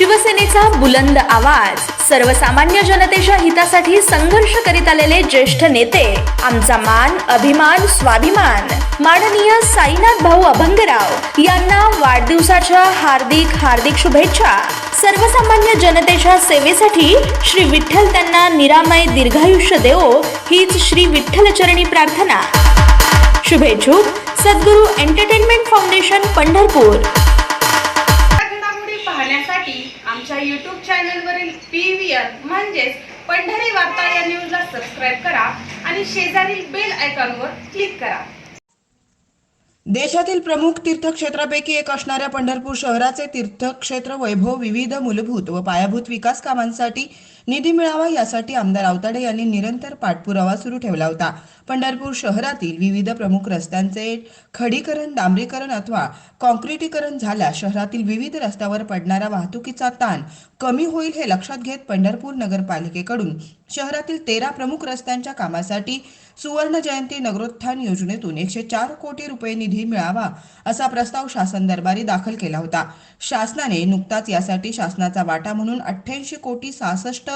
शिवसेनेचा बुलंद आवाज. सर्वसामान्य जनतेच्या हितासाठी संघर्ष करीत आलेले ज्येष्ठ नेते. आमचा मान अभिमान स्वाभिमान. माननीय साईनाथ भाऊ अभंगराव यांना वाढदिवसाच्या हार्दिक हार्दिक शुभेच्छा. सर्वसामान्य जनतेच्या सेवेसाठी श्री विठ्ठल त्यांना निरामय दीर्घायुष्य देवो हीच श्री विठ्ठलचरणी प्रार्थना. शुभेच्छुक सद्गुरू एंटरटेनमेंट फाउंडेशन पंढरपूर. म्हणजेच पंढरी वार्ता या न्यूजला सबस्क्राईब करा आणि शेजारील बेल आयकॉनवर क्लिक करा. देशातील प्रमुख तीर्थक्षेत्रापैकी एक असणाऱ्या पंढरपूर शहराचे तीर्थक्षेत्र वैभव विविध मूलभूत व पायाभूत विकास कामांसाठी निधी मिळावा यासाठी आमदार आवताडे यांनी निरंतर पाठपुरावा सुरू ठेवला होता. पंढरपूर शहरातील विविध प्रमुख रस्त्यांचे खडीकरण डांबरीकरण अथवा कॉन्क्रिटीकरण झाल्यास शहरातील विविध रस्त्यावर पडणारा वाहतुकीचा ताण कमी होईल हे लक्षात घेत पंढरपूर नगरपालिकेकडून शहरातील तेरा प्रमुख रस्त्यांच्या कामासाठी सुवर्ण जयंती नगरोत्थान योजनेतून एकशे चार कोटी रुपये निधी मिळावा असा प्रस्ताव शासन दरबारी दाखल केला होता. शासनाने नुकताच यासाठी शासनाचा वाटा म्हणून अठ्ठ्याऐंशी कोटी सहासष्ट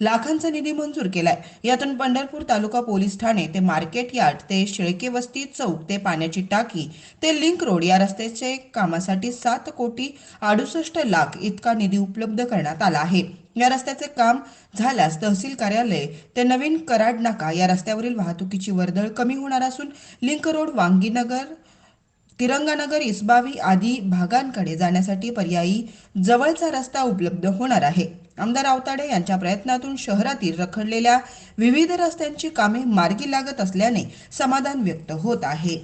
लाखांचा निधी मंजूर केलाय. यातून पंढरपूर तालुका पोलीस ठाणे ते मार्केट यार्ड ते शिळके वस्ती चौक ते पाण्याची टाकी ते लिंक रोड या रस्त्याचे कामासाठी सात कोटी अडुसष्ट लाख इतका निधी उपलब्ध करण्यात आला आहे. या रस्त्याचे काम झाल्यास तहसील कार्यालय ते नवीन कराड नाका या रस्त्यावरील वाहतुकीची वर्दळ कमी होणार असून लिंक रोड वांगीनगर तिरंगानगर इस्बावी आदी भागांकडे जाण्यासाठी पर्यायी जवळचा रस्ता उपलब्ध होणार आहे. आमदार आवताडे यांच्या प्रयत्नातून शहरातील रखडलेल्या विविध रस्त्यांची कामे मार्गी लागत असल्याने समाधान व्यक्त होत आहे.